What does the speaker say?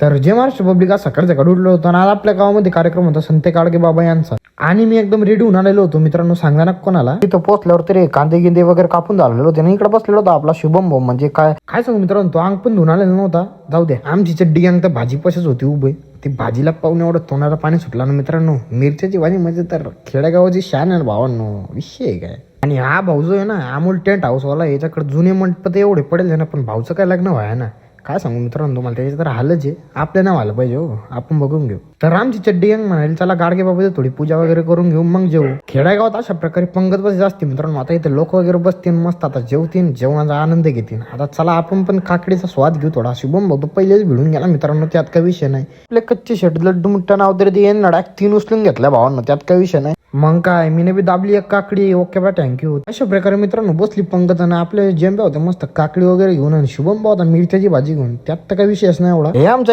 तर जे महाराष्ट्र पब्लिक आज सकाळच्या सकाळी उठलो होतो आणि आज आपल्या गावामध्ये कार्यक्रम होता संते काळगे बाबा यांचा. आणि मी एकदम रेडी होऊन आलेलो होतो. मित्रांनो सांगा ना कोणाला? तिथं पोहोचल्यावर तरी कांदे गिंदे वगैरे कापून झालेलो होते. आणि इकडे बसलेलो होता आपला शुभम भाऊ. म्हणजे काय? काय सांगू मित्रांनो तो अंग पण धुवून आलेला नव्हता. जाऊ दे आमची चड्डी अंग तर भाजी पशच होती उभे. ती भाजीला पाहून एवढं तोंडाला पाणी सुटला ना मित्रांनो. मिरच्याची भाजी म्हणजे तर खेडेगावाची शान आहे ना भावांनो. विषय आहे काय? आणि हा भाऊ जो आहे ना अमोल टेंट हाऊसवाला याच्याकडे जुने मंडप तर एवढे पडेल ना पण भाऊचं काय लग्न व्हाय ना काय सांगू मित्रांनो मला त्याच्या तर हालच आहे. आपल्या नाव आलं पाहिजे हो. आपण बघून घेऊ. तर आमची चड्डी यंग म्हणाली चला गाडगे बाबा थोडी पूजा वगैरे करून घेऊ मग जेऊ. खेड्यागावात अशा प्रकारे पंगत बस असते मित्रांनो. आता इथे लोक वगैरे बसतील मस्त आता जेवतील जेवणाचा आनंद घेतील. आता चला आपण पण काकडीचा स्वाद घेऊ थोडा. शुभम बघतो पहिलेच भिडून गेला मित्रांनो त्यात काही विषय नाही. आपले कच्चे शेट लड्डू मुठ्ठा नाव तरी ते येणार तीन उचलून घेतल्या भावांना त्यात काही विषय नाही. मग काय मी बी दाबली एक काकडी ओके बा थँक्यू अशा प्रकारे मित्रांनो बसली पंगत आणि आपले जेंबे होते मस्त काकडी वगैरे घेऊन आणि शुभम भाऊ होता मिरच्याची भाजी घेऊन. त्यात तर काही विषयच नाही एवढा. हे आमच्या